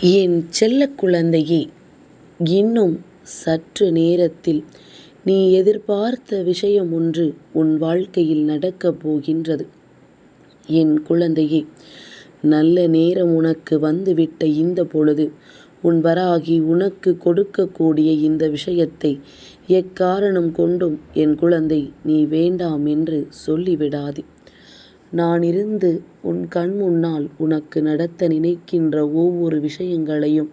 என் செல்ல குழந்தையே இன்னும் சற்று நேரத்தில் நீ எதிர்பார்த்த விஷயம் ஒன்று உன் வாழ்க்கையில் நடக்கப் போகின்றது. என் குழந்தையே நல்ல நேரம் உனக்கு வந்துவிட்ட இந்த பொழுது உன் வராகி உனக்கு கொடுக்கக்கூடிய இந்த விஷயத்தை எக்காரணம் கொண்டும் என் குழந்தை நீ வேண்டாம் என்று சொல்லிவிடாதே. நான் இருந்து உன் கண் முன்னால் உனக்கு நடத்த நினைக்கின்ற ஒவ்வொரு விஷயங்களையும்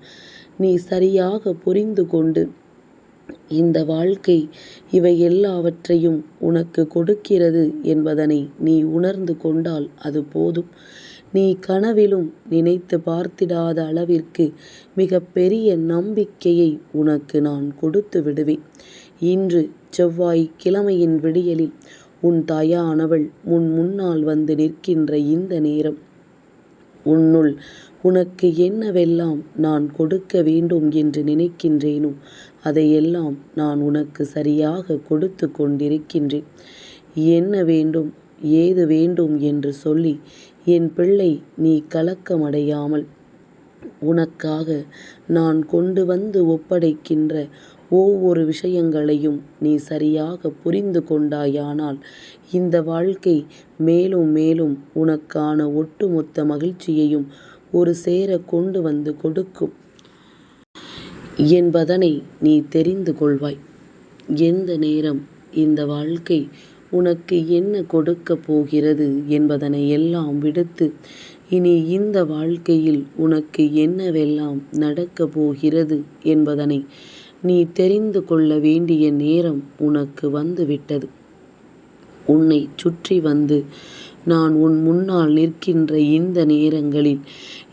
நீ சரியாக புரிந்து கொண்டு இந்த வாழ்க்கை இவை எல்லாவற்றையும் உனக்கு கொடுக்கிறது என்பதனை நீ உணர்ந்து கொண்டால் அது போதும். நீ கனவிலும் நினைத்து பார்த்திடாத அளவிற்கு மிக பெரிய நம்பிக்கையை உனக்கு நான் கொடுத்து விடுவேன். இன்று செவ்வாய் கிழமையின் விடியலில் உன் தாயானவள் உன் முன்னால் வந்து நிற்கின்ற இந்த நேரம் உன்னுள் உனக்கு என்னவெல்லாம் நான் கொடுக்க வேண்டும் என்று நினைக்கின்றேனோ அதையெல்லாம் நான் உனக்கு சரியாக கொடுத்து கொண்டிருக்கின்றேன். என்ன வேண்டும் ஏது வேண்டும் என்று சொல்லி என் பிள்ளை நீ கலக்கமடையாமல் உனக்காக நான் கொண்டு வந்து ஒப்படைக்கின்ற ஒவ்வொரு விஷயங்களையும் நீ சரியாக புரிந்து கொண்டாயானால் இந்த வாழ்க்கை மேலும் மேலும் உனக்கான ஒட்டுமொத்த மகிழ்ச்சியையும் ஒரு சேர கொண்டு வந்து கொடுக்கும் என்பதனை நீ தெரிந்து கொள்வாய். எந்த நேரம் இந்த வாழ்க்கை உனக்கு என்ன கொடுக்கப் போகிறது என்பதனை எல்லாம் விடுத்து இனி இந்த வாழ்க்கையில் உனக்கு என்னவெல்லாம் நடக்கப் போகிறது என்பதனை நீ தெரிந்து கொள்ள வேண்டிய நேரம் உனக்கு வந்துவிட்டது உன்னை சுற்றி வந்து நான் உன் முன்னால் நிற்கின்ற இந்த நேரங்களில்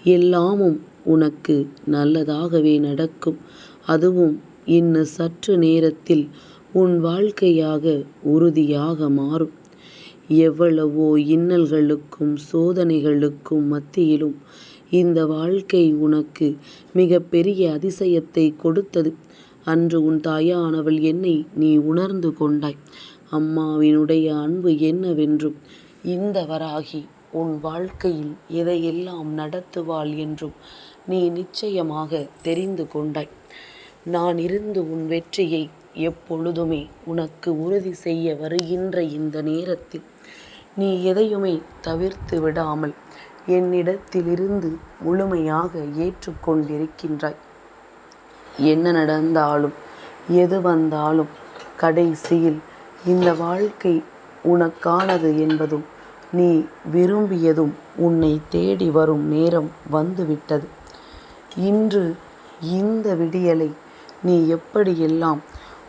எல்லாமும் உனக்கு நல்லதாகவே நடக்கும். அதுவும் இன்னும் சற்று நேரத்தில் உன் வாழ்க்கையாக உறுதியாக மாறும். எவ்வளவோ இன்னல்களுக்கும் சோதனைகளுக்கும் மத்தியிலும் இந்த வாழ்க்கை உனக்கு மிகப்பெரிய அதிசயத்தை கொடுத்தது. அன்று உன் தாயானவள் என்னை நீ உணர்ந்து கொண்டாய். அம்மாவினுடைய அன்பு என்னவென்றும் இந்த வராகி உன் வாழ்க்கையில் எதையெல்லாம் நடத்துவாள் என்றும் நீ நிச்சயமாக தெரிந்து கொண்டாய். நான் இருந்து உன் வெற்றியை எப்பொழுதுமே உனக்கு உறுதி செய்ய வருகின்ற இந்த நேரத்தில் நீ எதையுமே தவிர்த்து விடாமல் என்னிடத்திலிருந்து முழுமையாக ஏற்றுக்கொண்டிருக்கின்றாய் என்ன நடந்தாலும் எது வந்தாலும் கடைசியில் இந்த வாழ்க்கை உனக்கானது என்பதும் நீ விரும்பியதும் உன்னை தேடி வரும் நேரம் வந்துவிட்டது இன்று இந்த விடியலை நீ எப்படியெல்லாம்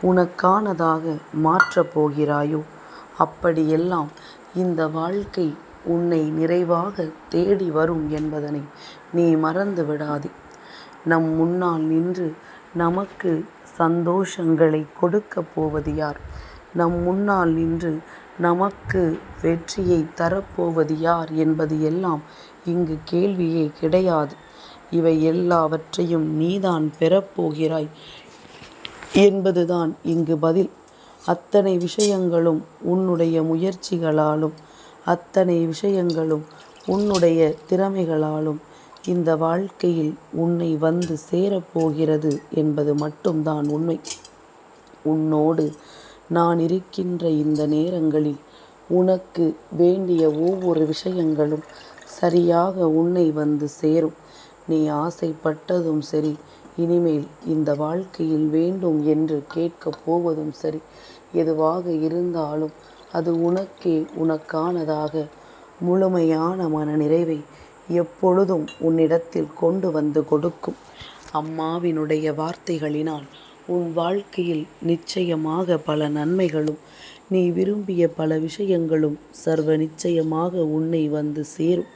உனக்கானதாக மாற்றப் போகிறாயோ அப்படியெல்லாம் இந்த வாழ்க்கை உன்னை நிறைவாக தேடி வரும் என்பதனை நீ மறந்து விடாதே. நம் முன்னால் நின்று நமக்கு சந்தோஷங்களை கொடுக்கப் போவது யார்? நம் முன்னால் நின்று நமக்கு வெற்றியை தரப்போவது யார் என்பது எல்லாம் இங்கு கேள்வியே கிடையாது. இவை எல்லாவற்றையும் நீதான் பெறப்போகிறாய் என்பதுதான் இங்கு பதில். அத்தனை விஷயங்களும் உன்னுடைய முயற்சிகளாலும் அத்தனை விஷயங்களும் உன்னுடைய திறமைகளாலும் இந்த வாழ்க்கையில் உன்னை வந்து சேரப் போகிறது என்பது மட்டும்தான் உண்மை. உன்னோடு நான் இருக்கின்ற இந்த நேரங்களில் உனக்கு வேண்டிய ஒவ்வொரு விஷயங்களும் சரியாக உன்னை வந்து சேரும். நீ ஆசைப்பட்டதும் சரி இனிமேல் இந்த வாழ்க்கையில் வேண்டும் என்று கேட்கப் போவதும் சரி எதுவாக இருந்தாலும் அது உனக்கே உனக்கானதாக முழுமையான மனநிறைவை எப்பொழுதும் உன்னிடத்தில் கொண்டு வந்து கொடுக்கும். அம்மாவினுடைய வார்த்தைகளினால் உன் வாழ்க்கையில் நிச்சயமாக பல நன்மைகளும் நீ விரும்பிய பல விஷயங்களும் சர்வ நிச்சயமாக உன்னை வந்து சேரும்.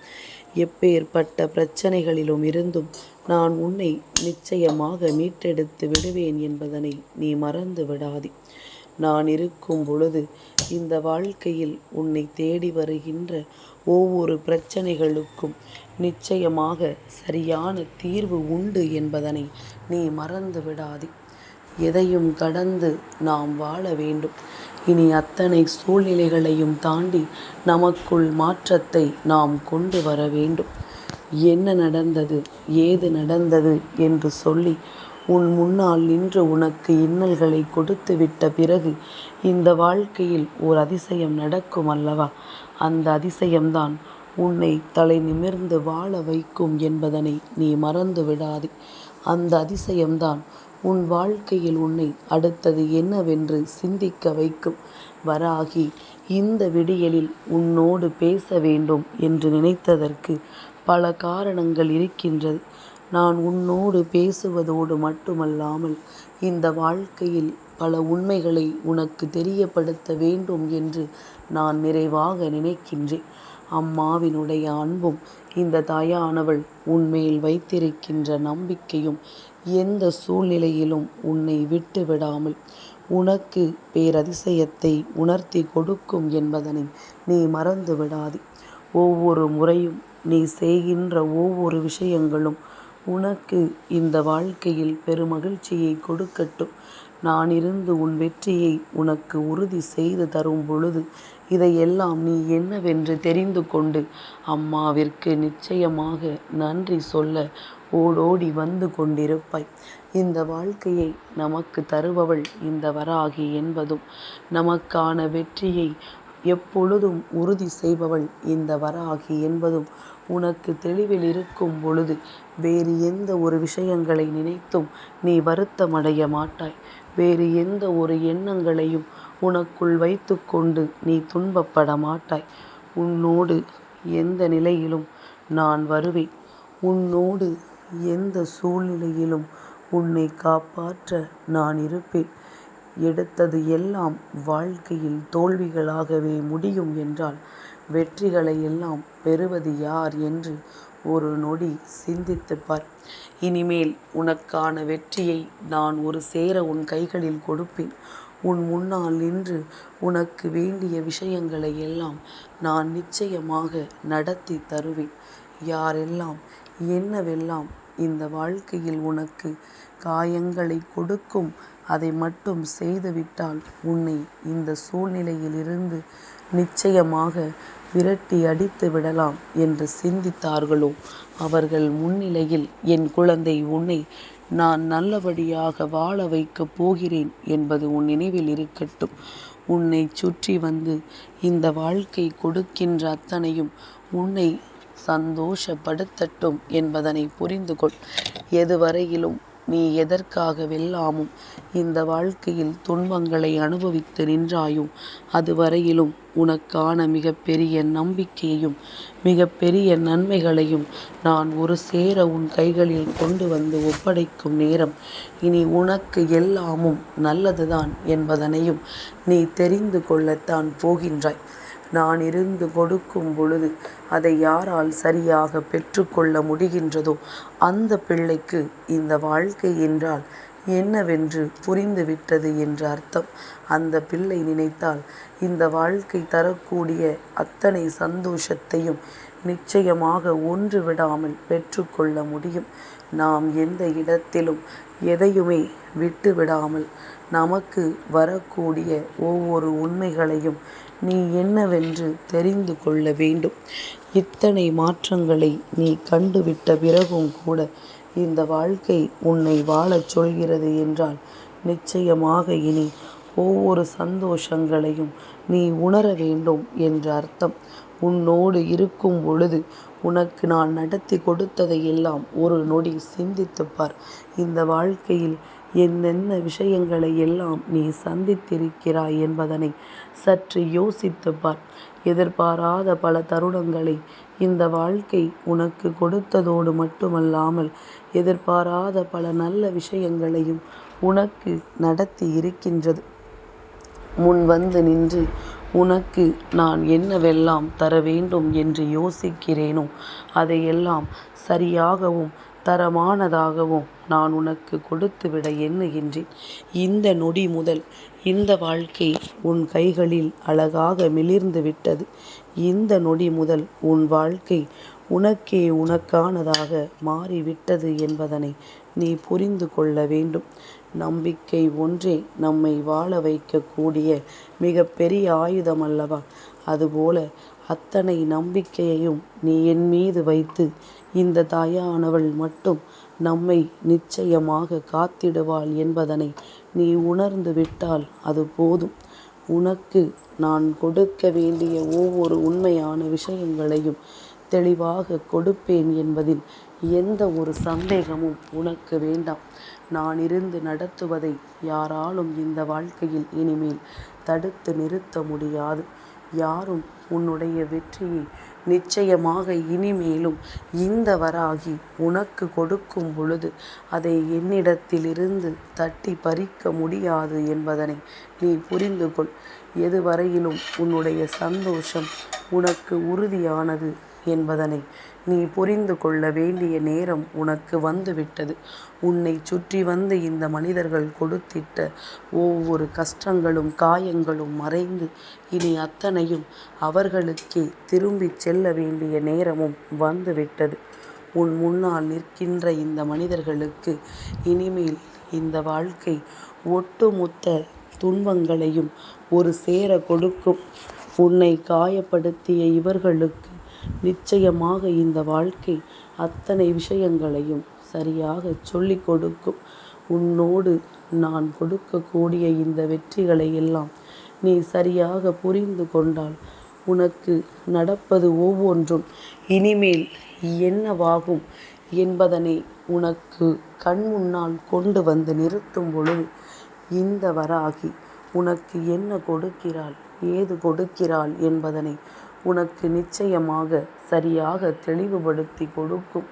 எப்பேர்ப்பட்ட பிரச்சனைகளிலும் இருந்தும் நான் உன்னை நிச்சயமாக மீட்டெடுத்து விடுவேன் என்பதனை நீ மறந்து விடாதே. நான் இருக்கும் பொழுது இந்த வாழ்க்கையில் உன்னை தேடி வருகின்ற ஒவ்வொரு பிரச்சனைகளுக்கும் நிச்சயமாக சரியான தீர்வு உண்டு என்பதனை நீ மறந்து விடாதே. எதையும் கடந்து நாம் வாழ வேண்டும். இனி அத்தனை சூழ்நிலைகளையும் தாண்டி நமக்குள் மாற்றத்தை நாம் கொண்டு வர வேண்டும். என்ன நடந்தது ஏது நடந்தது என்று சொல்லி உன் முன்னால் நின்று உனக்கு இன்னல்களை கொடுத்து விட்ட பிறகு இந்த வாழ்க்கையில் ஒரு அதிசயம் நடக்கும் அல்லவா அந்த அதிசயம்தான். உன்னை தலை நிமிர்ந்து வாழ வைக்கும் என்பதனை நீ மறந்து விடாதே. அந்த அதிசயம்தான். உன் வாழ்க்கையில் உன்னை அடுத்தது என்னவென்று சிந்திக்க வைக்கும். வராகி இந்த விடியலில் உன்னோடு பேச வேண்டும் என்று நினைத்ததற்கு பல காரணங்கள் இருக்கின்றது. நான் உன்னோடு பேசுவதோடு மட்டுமல்லாமல் இந்த வாழ்க்கையில் பல உண்மைகளை உனக்கு தெரியப்படுத்த வேண்டும் என்று நான் நிறைவாக நினைக்கின்றேன். அம்மாவினுடைய அன்பும் இந்த தாயானவள் உன்மேல் வைத்திருக்கின்ற நம்பிக்கையும் எந்த சூழ்நிலையிலும் உன்னை விட்டு விடாமல் உனக்கு பேரதிசயத்தை உணர்த்தி கொடுக்கும் என்பதனை நீ மறந்து விடாதே. ஒவ்வொரு முறையும் நீ செய்கின்ற ஒவ்வொரு விஷயங்களும் உனக்கு இந்த வாழ்க்கையில் பெருமகிழ்ச்சியை கொடுக்கட்டும். நான் இருந்து உன் வெற்றியை உனக்கு உறுதி செய்து தரும் பொழுது இதையெல்லாம் நீ என்னவென்று தெரிந்து கொண்டு அம்மாவிற்கு நிச்சயமாக நன்றி சொல்ல ஓடோடி வந்து கொண்டிருப்பாய். இந்த வாழ்க்கையை நமக்கு தருபவள் இந்த வராகி என்பதும் நமக்கான வெற்றியை எப்பொழுதும் உறுதி செய்பவள் இந்த வராகி என்பதும் உனக்கு தெளிவில் இருக்கும் பொழுது வேறு எந்த ஒரு விஷயங்களை நினைத்தும் நீ வருத்தமடைய மாட்டாய். வேறு எந்த ஒரு எண்ணங்களையும் உனக்குள் வைத்துக்கொண்டு நீ துன்பப்பட மாட்டாய் உன்னோடு எந்த நிலையிலும் நான் வருவேன். உன்னோடு எந்த சூழ்நிலையிலும் உன்னை காப்பாற்ற நான் இருப்பேன். எடுத்தது எல்லாம் வாழ்க்கையில் தோல்விகளாகவே முடியும் என்றால் வெற்றிகளை எல்லாம் பெறுவது யார் என்று ஒரு நொடி சிந்தித்துப்பார் இனிமேல் உனக்கான வெற்றியை நான் ஒரு சேர உன் கைகளில் கொடுப்பேன். உன் முன்னால் நின்று உனக்கு வேண்டிய விஷயங்களை எல்லாம் நான் நிச்சயமாக நடத்தி தருவேன். யாரெல்லாம் என்னவெல்லாம் இந்த வாழ்க்கையில் உனக்கு காயங்களை கொடுக்கும் அதை மட்டும் செய்துவிட்டால் உன்னை இந்த சூழ்நிலையிலிருந்து நிச்சயமாக விரட்டி அடித்து விடலாம் என்று சிந்தித்தார்களோ? அவர்கள் முன்னிலையில் என் குழந்தை உன்னை நான் நல்லபடியாக வாழ வைக்கப் போகிறேன் என்பது உன் நினைவில் இருக்கட்டும். உன்னை சுற்றி வந்து இந்த வாழ்க்கை கொடுக்கின்ற அத்தனையும் உன்னை சந்தோஷப்படுத்தட்டும் என்பதனை புரிந்து கொள் எதுவரையிலும் நீ எதற்காக வெல்லாமும் இந்த வாழ்க்கையில் துன்பங்களை அனுபவித்து நின்றாயோ அதுவரையிலும் உனக்கான மிகப்பெரிய நம்பிக்கையையும் மிகப்பெரிய நன்மைகளையும் நான் ஒரு சேர உன் கைகளில் கொண்டு வந்து ஒப்படைக்கும் நேரம். இனி உனக்கு எல்லாமும் நல்லதுதான் என்பதனையும் நீ தெரிந்து கொள்ளத்தான் போகின்றாய். நான் இருந்து கொடுக்கும் பொழுது அதை யாரால் சரியாக பெற்றுக்கொள்ள முடிகின்றதோ அந்த பிள்ளைக்கு இந்த வாழ்க்கை என்றால் என்னவென்று புரிந்துவிட்டது என்று அர்த்தம். அந்த பிள்ளை நினைத்தால் இந்த வாழ்க்கை தரக்கூடிய அத்தனை சந்தோஷத்தையும் நிச்சயமாக ஒன்று விடாமல் பெற்றுக்கொள்ள முடியும். நாம் எந்த இடத்திலும் எதையுமே விட்டு விடாமல் நமக்கு வரக்கூடிய ஒவ்வொரு உண்மைகளையும் நீ என்னவென்று தெரிந்து கொள்ள வேண்டும். இத்தனை மாற்றங்களை நீ கண்டுவிட்ட பிறகும் கூட இந்த வாழ்க்கை உன்னை வாழச் சொல்கிறது என்றால் நிச்சயமாக இனி ஒவ்வொரு சந்தோஷங்களையும் நீ உணர வேண்டும் என்ற அர்த்தம். உன்னோடு இருக்கும் பொழுது உனக்கு நான் நடத்தி கொடுத்ததை எல்லாம் ஒரு நொடி சிந்தித்துப்பார் இந்த வாழ்க்கையில் என்னென்ன விஷயங்களை எல்லாம் நீ சந்தித்திருக்கிறாய் என்பதனை சற்று யோசித்துப்பார். எதிர்பாராத பல தருணங்களை இந்த வாழ்க்கை உனக்கு கொடுத்ததோடு மட்டுமல்லாமல் எதிர்பாராத பல நல்ல விஷயங்களையும் உனக்கு நடத்தி இருக்கின்றது. முன் வந்து நின்று உனக்கு நான் என்னவெல்லாம் தர வேண்டும் என்று யோசிக்கிறேனோ அதையெல்லாம் சரியாகவும் தரமானதாகவும் நான் உனக்கு கொடுத்துவிட எண்ணுகின்றேன். இந்த நொடி முதல் இந்த வாழ்க்கை உன் கைகளில் அழகாக மிளிர்ந்து விட்டது. இந்த நொடி முதல் உன் வாழ்க்கை உனக்கே உனக்கானதாக மாறிவிட்டது என்பதனை நீ புரிந்து கொள்ள வேண்டும். நம்பிக்கை ஒன்றே நம்மை வாழ வைக்கக்கூடிய மிகப்பெரிய ஆயுதம் அல்லவா அதுபோல அத்தனை நம்பிக்கையையும் நீ என் மீது வைத்து இந்த தாயானவள் மட்டும் நம்மை நிச்சயமாக காத்திடுவாள் என்பதனை நீ உணர்ந்து விட்டால் அது போதும். உனக்கு நான் கொடுக்க வேண்டிய ஒவ்வொரு உண்மையான விஷயங்களையும் தெளிவாக கொடுப்பேன் என்பதில் எந்த ஒரு சந்தேகமும் உனக்கு வேண்டாம். நான் இருந்து நடத்துவதை யாராலும் இந்த வாழ்க்கையில் இனிமேல் தடுத்து நிறுத்த முடியாது. யாரும் உன்னுடைய வெற்றியை நிச்சயமாக இனிமேலும் இந்த வராகி உனக்கு கொடுக்கும் பொழுது அதை என்னிடத்திலிருந்து தட்டி பறிக்க முடியாது என்பதனை நீ புரிந்து கொள் எதுவரையிலும் உன்னுடைய சந்தோஷம் உனக்கு உறுதியானது. என்பதனை நீ புரிந்து கொள்ள வேண்டிய நேரம் உனக்கு வந்துவிட்டது. உன்னை சுற்றி வந்து இந்த மனிதர்கள் கொடுத்திட்ட ஒவ்வொரு கஷ்டங்களும் காயங்களும் மறைந்து இனி அத்தனையும் அவர்களுக்கே திரும்பிச் செல்ல வேண்டிய நேரமும் வந்துவிட்டது. உன் முன்னால் நிற்கின்ற இந்த மனிதர்களுக்கு இனிமேல் இந்த வாழ்க்கை ஒட்டுமொத்த துன்பங்களையும் ஒரு சேர கொடுக்கும். உன்னை காயப்படுத்திய இவர்களுக்கு நிச்சயமாக இந்த வாழ்க்கை அத்தனை விஷயங்களையும் சரியாக சொல்லிக் கொடுக்கும். உன்னோடு நான் கொடுக்கக்கூடிய இந்த வெற்றிகளை எல்லாம் நீ சரியாக புரிந்து கொண்டால் உனக்கு நடப்பது ஒவ்வொன்றும். இனிமேல் என்னவாகும் என்பதனை உனக்கு கண் முன்னால் கொண்டு வந்து நிறுத்தும் பொழுது இந்த வராகி உனக்கு என்ன கொடுக்கிறாள் ஏது கொடுக்கிறாள் என்பதனை உனக்கு நிச்சயமாக சரியாக தெளிவுபடுத்தி கொடுக்கும்.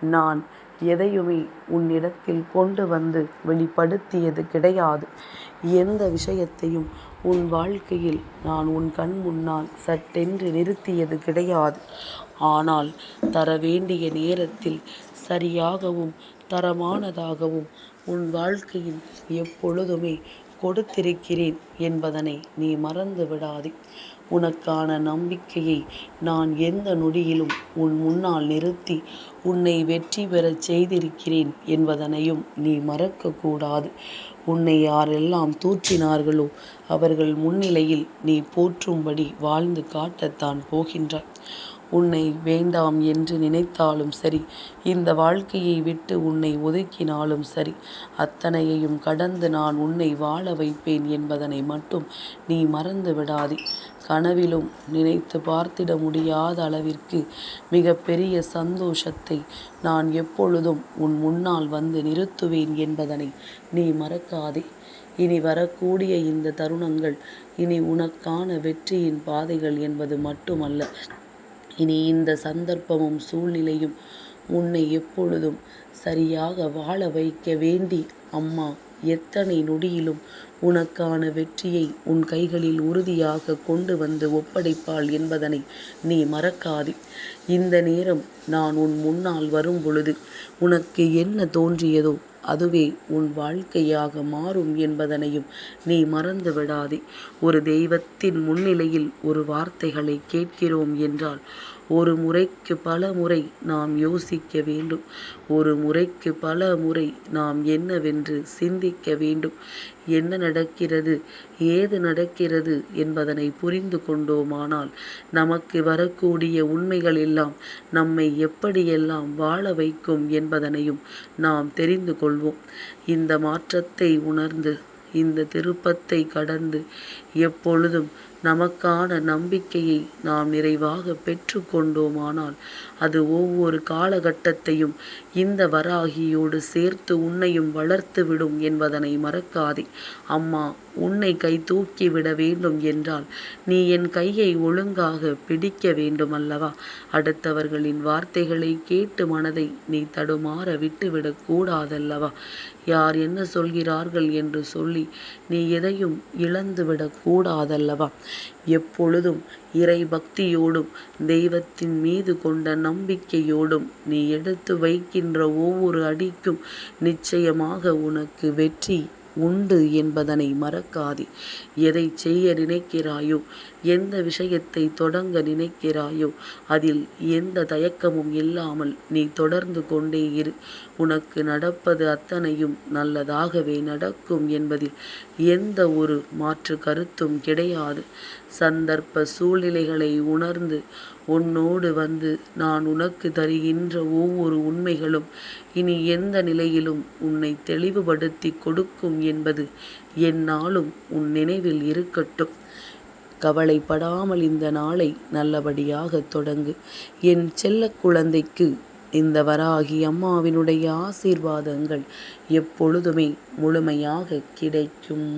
நான் எதையுமே உன்னிடத்தில் கொண்டு வந்து வெளிப்படுத்தியது கிடையாது. எந்த விஷயத்தையும் உன் வாழ்க்கையில் நான் உன் கண் முன்னால் சட்டென்று நிறுத்தியது கிடையாது. ஆனால் தர வேண்டிய நேரத்தில் சரியாகவும் தரமானதாகவும் உன் வாழ்க்கையில் எப்பொழுதுமே கொடுத்திருக்கிறேன் என்பதனை நீ மறந்து விடாதே உனக்கான நம்பிக்கையை நான் எந்த நொடியிலும் உன் முன்னால் நிறுத்தி உன்னை வெற்றி பெறச் செய்திருக்கிறேன் என்பதனையும் நீ மறக்கக்கூடாது. உன்னை யாரெல்லாம் தூற்றினார்களோ அவர்கள் முன்னிலையில் நீ போற்றும்படி வாழ்ந்து காட்டத்தான் போகின்றாய். உன்னை வேண்டாம் என்று நினைத்தாலும் சரி இந்த வாழ்க்கையை விட்டு உன்னை ஒதுக்கினாலும் சரி அத்தனையையும் கடந்து நான் உன்னை வாழ வைப்பேன் என்பதனை மட்டும் நீ மறந்து விடாதே கனவிலும் நினைத்து பார்த்திட முடியாத அளவிற்கு மிக பெரிய சந்தோஷத்தை நான் எப்பொழுதும் உன் முன்னால் வந்து நிறுத்துவேன் என்பதனை நீ மறக்காதே. இனி வரக்கூடிய இந்த தருணங்கள் இனி உனக்கான வெற்றியின் பாதைகள் என்பது மட்டுமல்ல. இனி இந்த சந்தர்ப்பமும் சூழ்நிலையும் உன்னை எப்பொழுதும் சரியாக வாழ வைக்க வேண்டி அம்மா. எத்தனை நொடியிலும் உனக்கான வெற்றியை உன் கைகளில் உறுதியாக கொண்டு வந்து ஒப்படைப்பாள் என்பதனை நீ மறக்காதே. இந்த நேரம் நான் உன் முன்னால் வரும் பொழுது உனக்கு என்ன தோன்றியதோ அதுவே உன் வாழ்க்கையாக மாறும் என்பதனையும் நீ மறந்து விடாதே. ஒரு தெய்வத்தின் முன்னிலையில் ஒரு வார்த்தைகளை கேட்கிறோம் என்றால் ஒரு முறைக்கு பல முறை நாம் யோசிக்க வேண்டும். ஒரு முறைக்கு பல முறை நாம் என்னவென்று சிந்திக்க வேண்டும். என்ன நடக்கிறது? ஏது நடக்கிறது என்பதனை புரிந்து கொண்டோமானால் நமக்கு வரக்கூடிய உண்மைகள் எல்லாம் நம்மை எப்படியெல்லாம் வாழ வைக்கும் என்பதனையும் நாம் தெரிந்து கொள்வோம். இந்த மாற்றத்தை உணர்ந்து இந்த திருப்பத்தை கடந்து எப்பொழுதும் நமக்கான நம்பிக்கையை நாம் நிறைவாக பெற்று கொண்டோமானால் அது ஒவ்வொரு காலகட்டத்தையும் இந்த வராகியோடு சேர்த்து உன்னையும் வளர்த்து விடும் என்பதனை மறக்காதே. அம்மா உன்னை கை தூக்கி விட வேண்டும் என்றால் நீ என் கையை ஒழுங்காக பிடிக்க வேண்டும் அல்லவா அடுத்தவர்களின் வார்த்தைகளை கேட்டு மனதை நீ தடுமாற விட்டுவிடக் கூடாதல்லவா? யார் என்ன சொல்கிறார்கள் என்று சொல்லி நீ எதையும் இழந்துவிடக் கூடாதல்லவா? எப்பொழுதும் இறை பக்தியோடும் தெய்வத்தின் மீது கொண்ட நம்பிக்கையோடும் நீ எடுத்து வைக்கின்ற ஒவ்வொரு அடிக்கும் நிச்சயமாக உனக்கு வெற்றி உண்டு என்பதனை மறக்காதே. எதை செய்ய நினைக்கிறாயோ எந்த விஷயத்தை தொடங்க நினைக்கிறாயோ அதில் எந்த தயக்கமும் இல்லாமல் நீ தொடர்ந்து கொண்டே இரு. உனக்கு நடப்பது அத்தனையும் நல்லதாகவே நடக்கும் என்பதில் எந்த ஒரு மாற்று கருத்தும் கிடையாது. சந்தர்ப்ப சூழ்நிலைகளை உணர்ந்து உன்னோடு வந்து நான் உனக்கு தருகின்ற ஒவ்வொரு உண்மைகளும் இனி எந்த நிலையிலும் உன்னை தெளிவுபடுத்தி கொடுக்கும் என்பது என்னாலும் உன் நினைவில் இருக்கட்டும். கவலைப்படாமல் இந்த நாளை நல்லபடியாக தொடங்கு. என் செல்லக் குழந்தைக்கு இந்த வராகி அம்மாவினுடைய ஆசீர்வாதங்கள் எப்பொழுதுமே முழுமையாக கிடைக்கும்.